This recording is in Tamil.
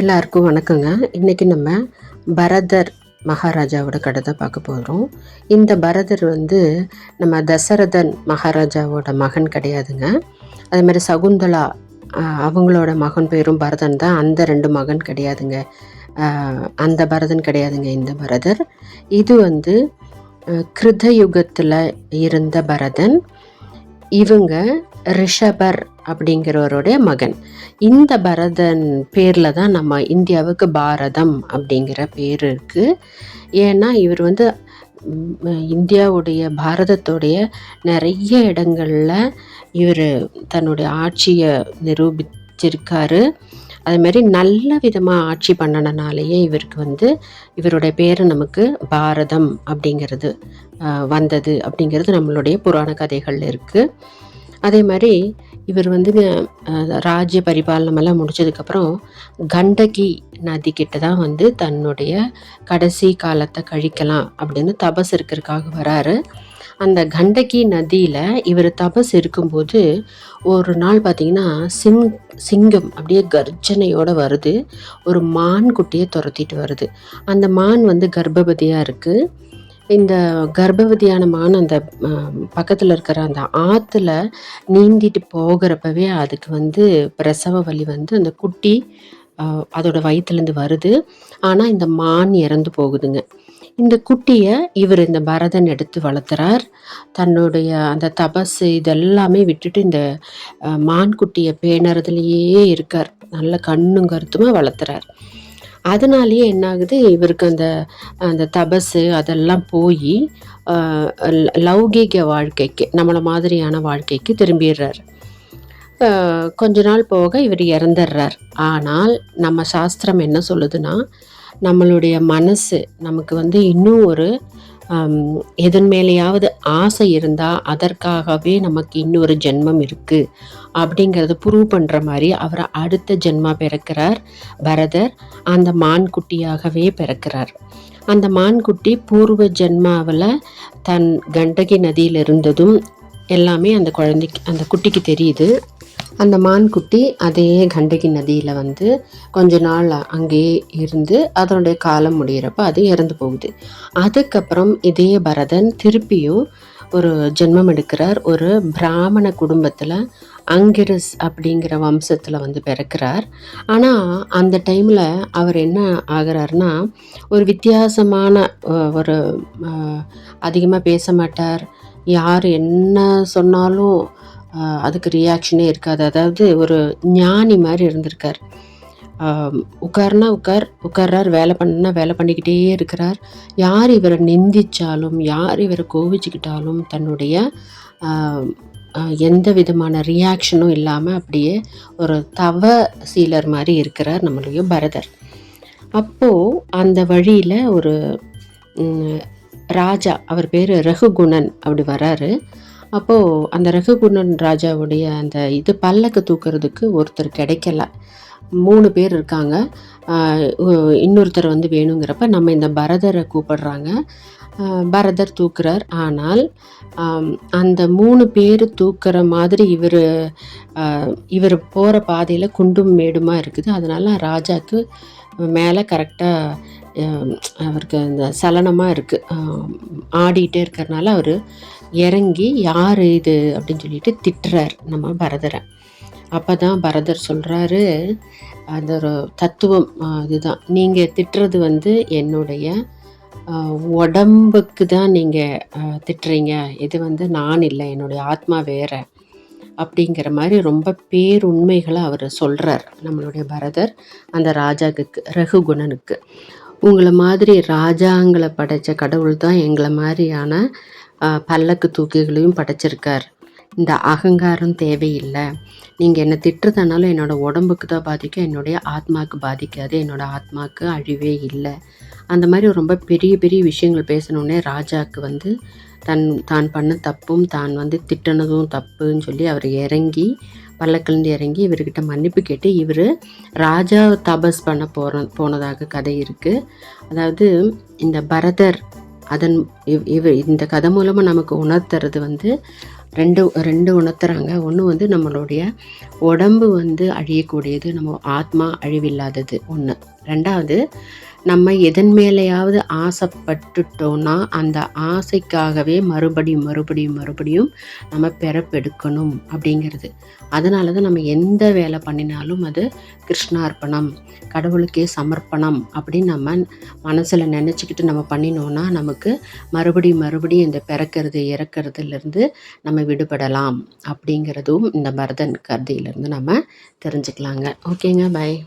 எல்லாருக்கும் வணக்கங்க. இன்றைக்கி நம்ம பரதர் மகாராஜாவோட கதை தான் பார்க்க போகிறோம் இந்த பரதர் வந்து நம்ம தசரதன் மகாராஜாவோட மகன் கிடையாதுங்க. அதே மாதிரி சகுந்தலா அவங்களோட மகன் பேரும் பரதன் தான். அந்த ரெண்டு மகன் கிடையாதுங்க. அந்த பரதன் கிடையாதுங்க இந்த பரதர். இது வந்து கிருத யுகத்தில் இருந்த பரதன். இவங்க ரிஷபர் அப்படிங்கிறவருடைய மகன். இந்த பரதன் பேரில் தான் நம்ம இந்தியாவுக்கு பாரதம் அப்படிங்கிற பேர் இருக்குது ஏன்னா இவர் வந்து இந்தியாவுடைய பாரதத்துடைய நிறைய இடங்களில் இவர் தன்னுடைய ஆட்சியை நிரூபிச்சிருக்காரு. அது மாதிரி நல்ல விதமாக ஆட்சி பண்ணனனாலேயே இவருக்கு வந்து இவருடைய பேர் நமக்கு பாரதம் அப்படிங்கிறது வந்தது அப்படிங்கிறது நம்மளுடைய புராண கதைகளில் இருக்குது அதே மாதிரி இவர் வந்து ராஜ்ய பரிபாலனமெல்லாம் முடிச்சதுக்கப்புறம் கண்டகி நதிக்கிட்ட தான் வந்து தன்னுடைய கடைசி காலத்தை கழிக்கலாம் அப்படின்னு தபஸ் இருக்கிறதுக்காக வராரு. அந்த கண்டகி நதியில் இவர் தபஸ் இருக்கும்போது ஒரு நாள் பார்த்தீங்கன்னா சிங் சிங்கம் அப்படியே கர்ஜனையோடு வருது. ஒரு மான் குட்டியை துரத்திட்டு வருது. அந்த மான் வந்து கர்ப்பவதியாக இருக்குது இந்த கர்ப்பவதியான மான் அந்த பக்கத்தில் இருக்கிற அந்த ஆற்றுல நீந்திட்டு போகிறப்பவே அதுக்கு வந்து பிரசவ வலி வந்து அந்த குட்டி அதோடய அதோட வயிற்றுலேருந்து வருது. ஆனால் இந்த மான் இறந்து போகுதுங்க. இந்த குட்டியை இவர் இந்த பரதன் எடுத்து வளர்த்துறார். தன்னுடைய அந்த தபஸ் இதெல்லாமே விட்டுட்டு இந்த மான் குட்டியை பேணறதுலையே இருக்கார். நல்ல கண்ணும் கருத்துமாக வளர்த்துறார். அதனாலேயே என்ன ஆகுது இவருக்கு அந்த அந்த தபசு அதெல்லாம் போய் லௌகீக வாழ்க்கைக்கு நம்மளை மாதிரியான வாழ்க்கைக்கு திரும்பிடுறார். கொஞ்ச நாள் போக இவர் இறந்துடுறார். ஆனால் நம்ம சாஸ்திரம் என்ன சொல்லுதுன்னா நம்மளுடைய மனசு நமக்கு வந்து இன்னும் ஒரு எதன் மேலேயாவது ஆசை இருந்தால் அதற்காகவே நமக்கு இன்னொரு ஜென்மம் இருக்குது அப்படிங்கிறத ப்ரூவ் பண்ணுற மாதிரி அவர் அடுத்த ஜென்மா பிறக்கிறார் பரதர். அந்த மான்குட்டியாகவே பிறக்கிறார். அந்த மான்குட்டி பூர்வ ஜென்மாவில் தன் கண்டகி நதியில் இருந்ததும் எல்லாமே அந்த குழந்தைக்கு அந்த குட்டிக்கு தெரியுது. அந்த மான்குட்டி அதே கண்டகி நதியில் வந்து கொஞ்ச நாள் அங்கேயே இருந்து அதனுடைய காலம் முடியிறப்ப அது இறந்து போகுது. அதுக்கப்புறம் இதே பரதன் திருப்பியும் ஒரு ஜென்மம் எடுக்கிறார். ஒரு பிராமண குடும்பத்தில் அங்கிரஸ் அப்படிங்கிற வம்சத்தில் வந்து பிறக்கிறார். ஆனால் அந்த டைமில் அவர் என்ன ஆகிறாருன்னா ஒரு வித்தியாசமான ஒரு அதிகமாக பேச மாட்டார். யார் என்ன சொன்னாலும் அதுக்கு ரியாக்ஷனே இருக்காது. அதாவது ஒரு ஞானி மாதிரி இருந்திருக்கார். உட்கார்னா உட்கார் உட்கார்றார் வேலை பண்ணா வேலை பண்ணிக்கிட்டே இருக்கிறார். யார் இவரை நிந்திச்சாலும் யார் இவரை கோவிச்சுக்கிட்டாலும் தன்னுடைய எந்த விதமான ரியாக்ஷனும் இல்லாமல் அப்படியே ஒரு தவ சீலர் மாதிரி இருக்கிறார் நம்மளுடைய பரதர். அப்போது அந்த வழியில் ஒரு ராஜா அவர் பேர் ரகுகுணன் அப்படி வராரு அப்போது அந்த ரகுகுணன் ராஜாவுடைய அந்த இது பல்லக்கு தூக்குறதுக்கு ஒருத்தர் கிடைக்கல. மூணு பேர் இருக்காங்க. இன்னொருத்தர் வந்து வேணுங்கிறப்ப நம்ம இந்த பரதரை கூப்பிடுறாங்க. பரதர் தூக்குறார். ஆனால் அந்த மூணு பேர் தூக்குற மாதிரி இவர் இவர் போகிற பாதையில் குண்டும் மேடுமாக இருக்குது. அதனால் ராஜாக்கு மேலே கரெக்டாக அவருக்கு அந்த சலனமாக இருக்குது ஆடிட்டே இருக்கிறனால அவர் இறங்கி யார் இது? அப்படின்னு சொல்லிட்டு திட்டுறார் நம்ம பரதரை. அப்போ தான் பரதர் சொல்கிறாரு அந்த ஒரு தத்துவம் இதுதான். நீங்கள் திட்டுறது வந்து என்னுடைய உடம்புக்கு தான் நீங்கள் திட்டுறீங்க. இது வந்து நான் இல்லை என்னுடைய ஆத்மா வேற அப்படிங்கிற மாதிரி ரொம்ப பேருண்மைகளை அவர் சொல்கிறார் நம்மளுடைய பரதர் அந்த ராஜாக்கு ரகுகுணனுக்கு. உங்களை மாதிரி ராஜாங்களை படைச்ச கடவுள் தான் எங்களை மாதிரியான பல்லக்கு தூக்கிகளையும் படைச்சிருக்கார். இந்த அகங்காரம் தேவையில்லை. நீங்கள் என்னை திட்டுறதுனால என்னோடய உடம்புக்கு தான் பாதிக்கும். என்னுடைய ஆத்மாவுக்கு பாதிக்காது. என்னோடய ஆத்மாவுக்கு அழிவே இல்லை. அந்த மாதிரி ரொம்ப பெரிய பெரிய விஷயங்கள் பேசணுன்னே ராஜாவுக்கு வந்து தன் தான் பண்ண தப்பும் தான் வந்து திட்டினதும் தப்புன்னு சொல்லி அவர் இறங்கி பல்லக்கிலேருந்து இறங்கி இவர்கிட்ட மன்னிப்பு கேட்டு இவர் ராஜா தபஸ் பண்ண போகிற போனதாக கதை இருக்குது அதாவது இந்த பரதர் அதன் இவ் இவ இந்த கதை மூலமாக நமக்கு உணர்த்துறது வந்து ரெண்டு ரெண்டு உணர்த்துறாங்க. ஒன்று வந்து நம்மளுடைய உடம்பு வந்து அழியக்கூடியது நம்ம ஆத்மா அழிவில்லாதது ஒன்று ரெண்டாவது நம்ம எதன் மேலேயாவது ஆசைப்பட்டுட்டோன்னா அந்த ஆசைக்காகவே மறுபடியும் மறுபடியும் மறுபடியும் நம்ம பிறப்பெடுக்கணும் அப்படிங்கிறது. அதனால தான் நம்ம எந்த வேலை பண்ணினாலும் அது கிருஷ்ணார்ப்பணம் கடவுளுக்கே சமர்ப்பணம் அப்படின்னு நம்ம மனசில் நினச்சிக்கிட்டு நம்ம பண்ணினோன்னா நமக்கு மறுபடியும் மறுபடியும் இந்த பிறக்கிறது இறக்கிறதுலேருந்து நம்ம விடுபடலாம் அப்படிங்கிறதும் இந்த பரதன் கருதியிலேருந்து நம்ம தெரிஞ்சுக்கலாங்க. ஓகேங்க பை